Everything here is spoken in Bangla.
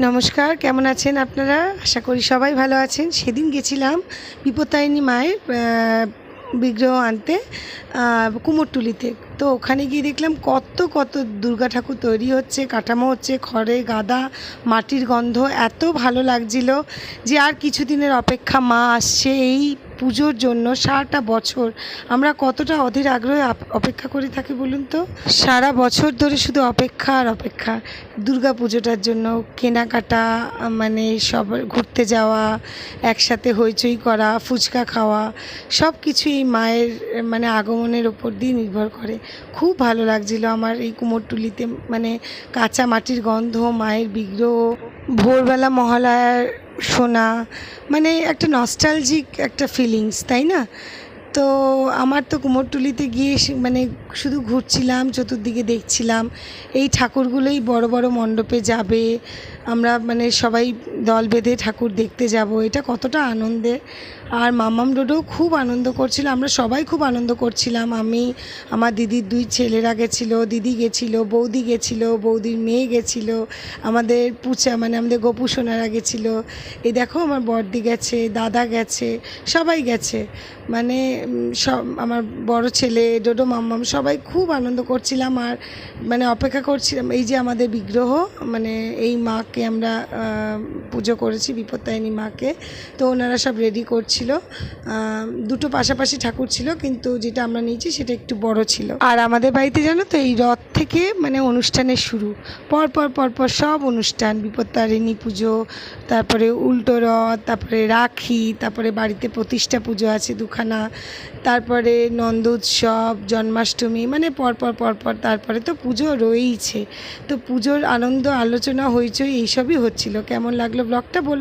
নমস্কার, কেমন আছেন আপনারা? আশা করি সবাই ভালো আছেন। সেদিন গেছিলাম বিপত্তায়নী মায়ের বিগ্রহ আনতে কুমোরটুলিতে। তো ওখানে গিয়ে দেখলাম কত কত দুর্গা ঠাকুর তৈরি হচ্ছে, কাঠামো হচ্ছে, খড়ে, গাদা, মাটির গন্ধ, এত ভালো লাগছিল যে আর কিছুদিনের অপেক্ষা মা আসছে এই পুজোর জন্য সারাটা বছর আমরা কতটা অধীর আগ্রহে অপেক্ষা করে থাকি বলুন তো? সারা বছর ধরে শুধু অপেক্ষা আর অপেক্ষা। দুর্গা পুজোটার জন্য কেনাকাটা মানে সব ঘুরতে যাওয়া, একসাথে হইচই করা, ফুচকা খাওয়া, সব কিছুই মায়ের মানে আগমনের ওপর দিয়ে নির্ভর করে। খুব ভালো লাগছিল আমার এই কুমোরটুলিতে মানে কাঁচা মাটির গন্ধ, মায়ের বিগ্রহ। ভোরবেলা মহালয়ার শোনা মানে একটা নস্টালজিক একটা ফিলিংস তাই না? তো আমার তো কুমোরটুলিতে গিয়ে মানে শুধু ঘুরছিলাম, চতুর্দিকে দেখছিলাম। এই ঠাকুরগুলোই বড় বড় মণ্ডপে যাবে। আমরা মানে সবাই দল বেঁধে ঠাকুর দেখতে যাব। এটা কতটা আনন্দের। আর মামাম রোডও খুব আনন্দ করছিল। আমরা সবাই খুব আনন্দ করছিলাম। আমি, আমার দিদির দুই ছেলেরা গেছিল, দিদি গেছিল, বৌদি গেছিল, বৌদির মেয়ে গেছিল, আমাদের পুচা মানে আমাদের গোপু সোনারা গেছিল। এই দেখো আমার বড়দি গেছে, দাদা গেছে, সবাই গেছে। মানে সব আমার বড় ছেলে, ডোডো মাম্মাম সবাই খুব আনন্দ করছিলাম আর মানে অপেক্ষা করছিলাম, এই যে আমাদের বিগ্রহ মানে এই মাকে আমরা পুজো করেছি, বিপত্তায়নী মাকে, তো ওনারা সব রেডি করছিল। দুটো পাশাপাশি ঠাকুর ছিল, কিন্তু যেটা আমরা নিয়েছি সেটা একটু বড় ছিল। আর আমাদের বাড়িতে জানো তো, এই রথ থেকে মানে অনুষ্ঠানের শুরু। পরপর পর পর পর সব অনুষ্ঠান বিপত্তারিণী পুজো, তারপরে উল্টো রথ, তারপরে রাখি, তারপরে বাড়িতে প্রতিষ্ঠা পুজো আছে দুখানা। তারপরে নন্দ উৎসব, জন্মাষ্টমী মানে পরপর পরপর তারপরে তো পুজো রয়েইছে। তো পুজোর আনন্দ, আলোচনা, হইচই এইসবই হচ্ছিল। কেমন লাগল ব্লগটা বলো?